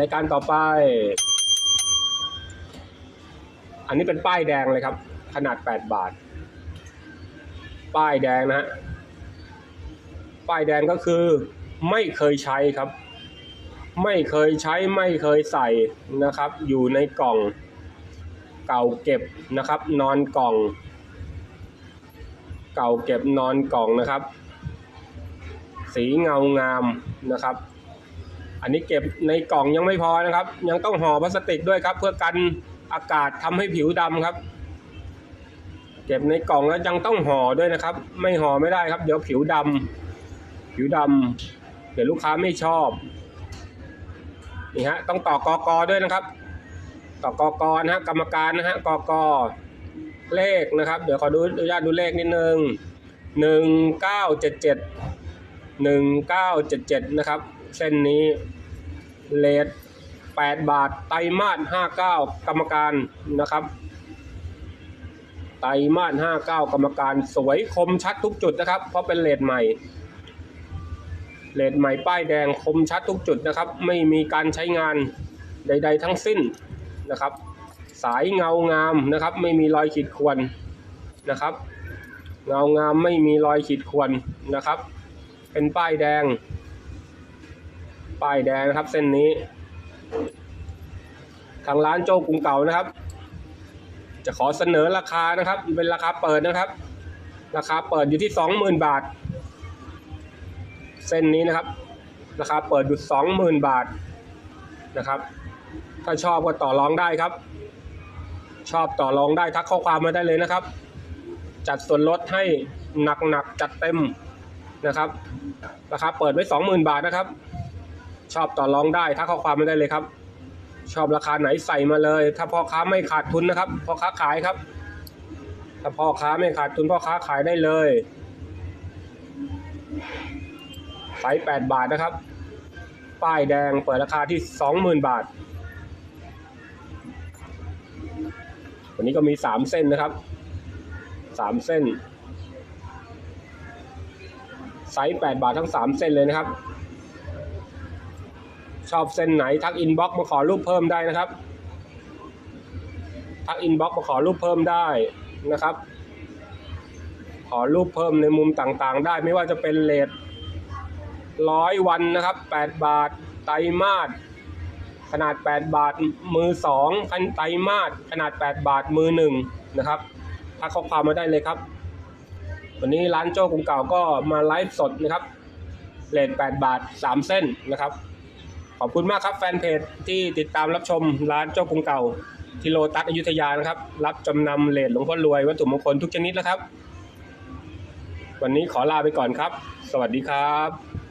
รายการต่อไป อันนี้เป็นป้ายแดงเลยครับ ขนาด 8 บาท ป้ายแดงนะฮะ ป้ายแดงก็คือไม่เคยใช้ครับ ไม่เคยใช้ไม่เคยใส่นะครับ อยู่ในกล่องเก่าเก็บนะครับ นอนกล่อง เก่าเก็บนอนกล่องนะครับ สีเงางามนะครับ อันนี้เก็บในกล่องยังไม่พอนะครับ ยังต้องห่อพลาสติกด้วยครับ เพื่อกันอากาศทำให้ผิวดำครับ เก็บในกล่องแล้วยังต้องห่อด้วยนะครับ ไม่ห่อไม่ได้ครับ เดี๋ยวผิวดำผิวดำเดี๋ยวลูกค้าไม่ชอบนี่ฮะต้องต่อกอกอด้วยนะครับ ต่อกอกอนะฮะกรรมการนะฮะกอกอเลขนะครับ เดี๋ยวขอดูอนุญาตดูเลขนิดนึงหนึ่งเก้าเจ็ดเจ็ดหนึ่งเก้าเจ็ดเจ็ดนะครับ เส้นนี้ เลทแปดบาท ไตรมาสห้าเก้ากรรมการนะครับ ไตรมาสห้าเก้ากรรมการสวยคมชัดทุกจุดนะครับ เพราะเป็นเลทใหม่ เลทใหม่ป้ายแดงคมชัดทุกจุดนะครับ ไม่มีการใช้งานใด ๆ ทั้งสิ้นนะครับ สายเงางามนะครับ ไม่มีรอยขีดข่วนนะครับ เงางามไม่มีรอยขีดข่วนนะครับ เป็นป้ายแดง ป้ายแดงนะครับ เส้นนี้ ทางร้านโจ้กรุงเก่านะครับ จะขอเสนอราคานะครับ เป็นราคาเปิดนะครับ ราคาเปิดอยู่ที่สองหมื่นบาท เส้นนี้นะครับ ราคาเปิดอยู่สองหมื่นบาทนะครับ ถ้าชอบก็ต่อรองได้ครับ ชอบต่อรองได้ทักข้อความมาได้เลยนะครับ จัดส่วนลดให้หนักๆจัดเต็มนะครับ ราคาเปิดไว้สองหมื่นบาทนะครับ ชอบต่อรองได้ทักข้อความมาได้เลยครับ ชอบราคาไหนใส่มาเลย ถ้าพ่อค้าไม่ขาดทุนนะครับพ่อค้าขายครับ ถ้าพ่อค้าไม่ขาดทุนพ่อค้าขายได้เลยไซส์แปดบาทนะครับ ป้ายแดงเปิดราคาที่สองหมื่นบาท วันนี้ก็มีสามเส้นนะครับสามเส้นไซส์แปดบาททั้งสามเส้นเลยนะครับ ชอบเส้นไหนทักอินบ็อกมาขอรูปเพิ่มได้นะครับ ทักอินบ็อกมาขอรูปเพิ่มได้นะครับ ขอรูปเพิ่มในมุมต่างๆ ได้ไม่ว่าจะเป็นเลทร้อยวันนะครับแปดบาทไตรมาสขนาด 8 บาทมือ2คันไตมาสขนาด 8 บาทมือ1นะครับทักข้อความมาได้เลยครับ วันนี้ร้านโจ้กรุงเก่าก็มาไลฟ์สดนะครับเลท8บาท 3 เส้นนะครับ ขอบคุณมากครับแฟนเพจที่ติดตามรับชมร้านเจ้ากรุงเก่าที่โลตัสอยุธยานะครับ รับจำนำเลทหลวงพ่อรวยวัตถุมงคลทุกชนิดแล้วครับ วันนี้ขอลาไปก่อนครับ สวัสดีครับ